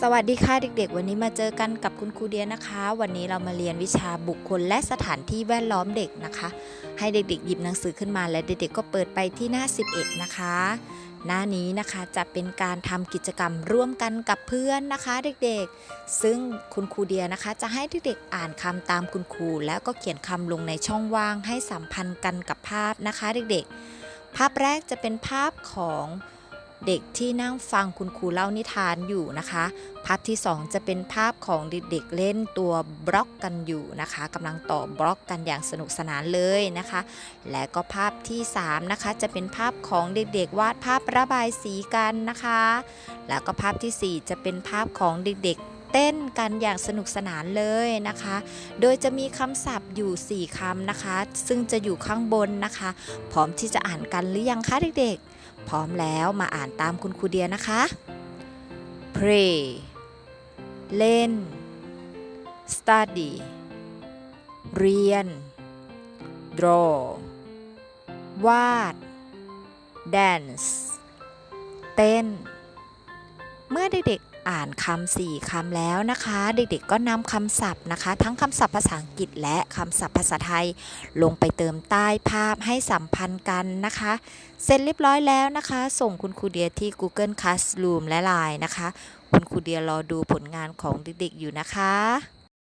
สวัสดีค่ะเด็กๆ วันนี้มาเจอกันกับคุณครูเดียนะคะ วันนี้เรามาเรียนวิชาบุคคลและสถานที่แวดล้อมเด็กนะคะ ให้เด็กๆ หยิบหนังสือขึ้นมาและเด็กๆ ก็เปิดไปที่หน้า 11 นะคะ หน้านี้นะคะจะเป็นการทำกิจกรรมร่วมกันกับเพื่อนนะคะ เด็กๆ ซึ่งคุณครูเดียนะคะ จะให้เด็กๆ อ่านคำตามคุณครู แล้วก็เขียนคำลงในช่องว่างให้สัมพันธ์กันกับภาพนะคะ เด็กๆ ภาพแรกจะเป็นภาพของ เด็กที่นั่งฟังคุณครูเล่านิทานอยู่นะคะ ภาพที่ 2 จะเป็นภาพของเด็กๆเล่นตัวบล็อกกันอยู่นะคะกำลังต่อบล็อกกันอย่างสนุกสนานเลยนะคะ และก็ภาพที่ 3 นะคะ จะเป็นภาพของเด็กๆ วาดภาพระบายสีกันนะคะ แล้วก็ภาพทีสี่4 จะเป็นภาพของเด็กๆ เต้นกันอย่างสนุกสนานเลยนะคะ โดยจะมีคำศัพท์อยู่ 4คำนะคะ ซึ่งจะอยู่ข้างบนนะคะ พร้อมที่จะอ่านกันหรือยังคะเด็กๆ พร้อมแล้วมาอ่านตามคุณครูเดียนะคะ pray เล่น study เรียน draw วาด dance เต้น เมื่อเด็กๆ อ่านคำสี่คำแล้วนะคะ เด็กๆก็นำคำศัพท์นะคะ ทั้งคำศัพท์ภาษาอังกฤษและคำศัพท์ภาษาไทย ลงไปเติมใต้ภาพให้สัมพันธ์กันนะคะ เสร็จเรียบร้อยแล้วนะคะ ส่งคุณครูเดียที่ Google Classroom และ Line นะคะ คุณครูเดียรอดูผลงานของเด็กๆอยู่นะคะ